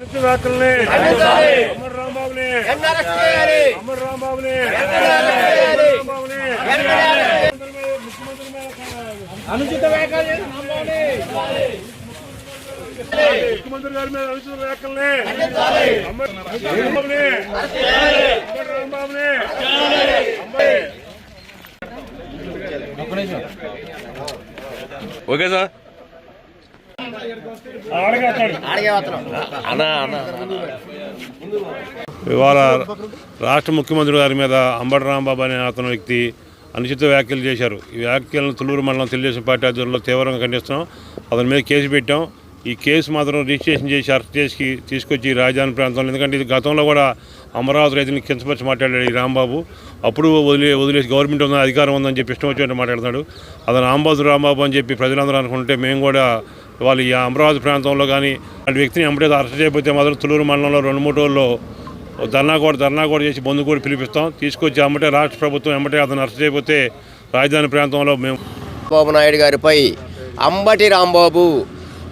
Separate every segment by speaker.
Speaker 1: వ్యాఖ్యల్ని అమర్ రాంబాబుని అమర్ రాంబాబుని
Speaker 2: అనుచిత
Speaker 1: ముఖ్యమంత్రి గారి. మీద అనుచిత వ్యాఖ్యల్ని అమర్ రాంబాబుని. అమర్ రాంబాబుని
Speaker 3: ఓకే సార్.
Speaker 1: ఇవాళ రాష్ట్ర ముఖ్యమంత్రి గారి మీద అంబటి రాంబాబు అనే అతను వ్యక్తి అనుచిత వ్యాఖ్యలు చేశారు. ఈ వ్యాఖ్యలను తులూరు మండలం తెలుగుదేశం పార్టీ ఆధ్వర్యంలో తీవ్రంగా ఖండిస్తున్నాం. అతని మీద కేసు పెట్టాం. ఈ కేసు మాత్రం రిజిస్ట్రేషన్ చేసి అరెస్ట్ చేసి తీసుకొచ్చి రాజధాని ప్రాంతంలో ఎందుకంటే ఇది గతంలో కూడా అమరావతి రైతుని కించపరిచి మాట్లాడాడు ఈ రాంబాబు. అప్పుడు వదిలే వదిలేసి గవర్నమెంట్ ఉందని అధికారం ఉందని చెప్పి ఇష్టం వచ్చినట్టు మాట్లాడుతున్నాడు. అతను రాంబాబు రాంబాబు అని చెప్పి ప్రజలందరూ అనుకుంటే మేము కూడా వాళ్ళు ఈ అమరావతి ప్రాంతంలో కానీ అలాంటి వ్యక్తిని ఎమ్మటే అరెస్ట్ చేయకపోతే మాత్రం తులూరు మండలంలో రెండు మూడు రోజుల్లో ధర్నా కూడా ధర్నా కూడా చేసి బంధు కూడా పిలిపిస్తాం. తీసుకొచ్చి అమ్మటే రాష్ట్ర ప్రభుత్వం ఎమ్మటే అతను అరెస్ట్ చేయకపోతే రాజధాని ప్రాంతంలో మేము
Speaker 4: బాబు నాయుడు గారిపై అంబటి రాంబాబు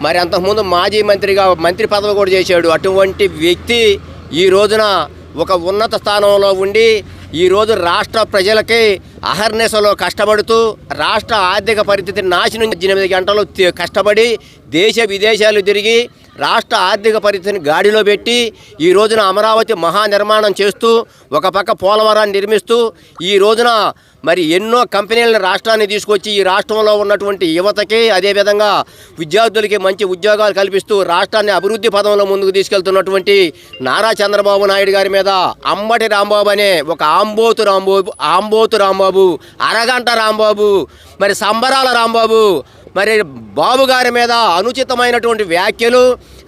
Speaker 4: మరి అంతకుముందు మాజీ మంత్రిగా మంత్రి పదవి కూడా చేశాడు. అటువంటి వ్యక్తి ఈ రోజున ఒక ఉన్నత స్థానంలో ఉండి ఈరోజు రాష్ట్ర ప్రజలకి అహర్నిశలో కష్టపడుతూ రాష్ట్ర ఆర్థిక పరిస్థితిని నాశనం ఎనిమిది గంటలు కష్టపడి దేశ విదేశాలు తిరిగి రాష్ట్ర ఆర్థిక పరిస్థితిని గాడిలో పెట్టి ఈ రోజున అమరావతి మహానిర్మాణం చేస్తూ ఒక పక్క పోలవరాన్ని నిర్మిస్తూ ఈ రోజున మరి ఎన్నో కంపెనీలను రాష్ట్రాన్ని తీసుకొచ్చి ఈ రాష్ట్రంలో ఉన్నటువంటి యువతకి అదేవిధంగా విద్యార్థులకి మంచి ఉద్యోగాలు కల్పిస్తూ రాష్ట్రాన్ని అభివృద్ధి పదంలో ముందుకు తీసుకెళ్తున్నటువంటి నారా చంద్రబాబు నాయుడు గారి మీద అంబటి రాంబాబు అనే ఒక ఆంబోతు రాంబాబు ఆంబోతు రాంబాబు అరగంట రాంబాబు మరి సంబరాల రాంబాబు మరి బాబు గారి మీద అనుచితమైనటువంటి వ్యాఖ్యలు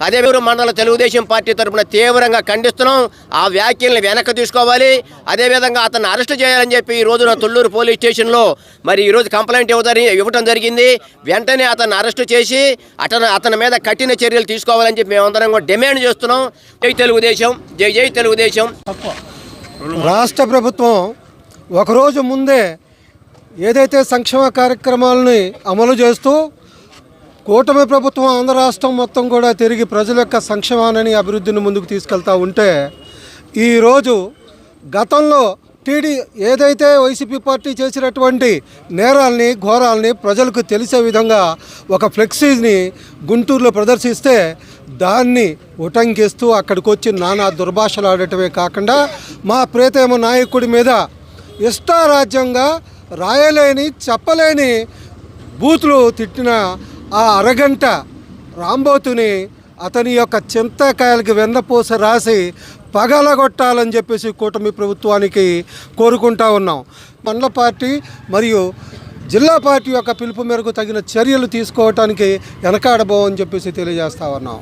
Speaker 4: అదే మండల తెలుగుదేశం పార్టీ తరఫున తీవ్రంగా ఖండిస్తున్నాం. ఆ వ్యాఖ్యల్ని వెనక్కి తీసుకోవాలి. అదేవిధంగా అతన్ని అరెస్ట్ చేయాలని చెప్పి ఈ రోజున తుళ్ళూరు పోలీస్ స్టేషన్లో మరి ఈరోజు కంప్లైంట్ ఇవ్వదని ఇవ్వటం జరిగింది. వెంటనే అతన్ని అరెస్ట్ చేసి అతను అతని మీద కఠిన చర్యలు తీసుకోవాలని చెప్పి మేమందరం కూడా డిమాండ్ చేస్తున్నాం. జై తెలుగుదేశం జై జై తెలుగుదేశం.
Speaker 5: రాష్ట్ర ప్రభుత్వం ఒకరోజు ముందే ఏదైతే సంక్షేమ కార్యక్రమాలని అమలు చేస్తూ కూటమి ప్రభుత్వం ఆంధ్ర రాష్ట్రం మొత్తం కూడా తిరిగి ప్రజల యొక్క సంక్షేమాన్ని అభివృద్ధిని ముందుకు తీసుకెళ్తా ఉంటే ఈరోజు గతంలో టీడీ ఏదైతే వైసీపీ పార్టీ చేసినటువంటి నేరాల్ని ఘోరాల్ని ప్రజలకు తెలిసే విధంగా ఒక ఫ్లెక్సీని గుంటూరులో ప్రదర్శిస్తే దాన్ని ఉటంకిస్తూ అక్కడికి వచ్చి నానా దుర్భాషలు ఆడటమే కాకుండా మా ప్రేతేమ నాయకుడి మీద ఇష్టారాజ్యంగా రాయలేని చెప్పలేని బూతులు తిట్టిన ఆ అరగంట రాంబోతుని అతని యొక్క చింతకాయలకి వెన్నపూస రాసి పగలగొట్టాలని చెప్పేసి కూటమి ప్రభుత్వానికి కోరుకుంటా ఉన్నాం. మండల పార్టీ మరియు జిల్లా పార్టీ యొక్క పిలుపు మేరకు తగిన చర్యలు తీసుకోవటానికి వెనకాడబోమని చెప్పేసి తెలియజేస్తా ఉన్నాం.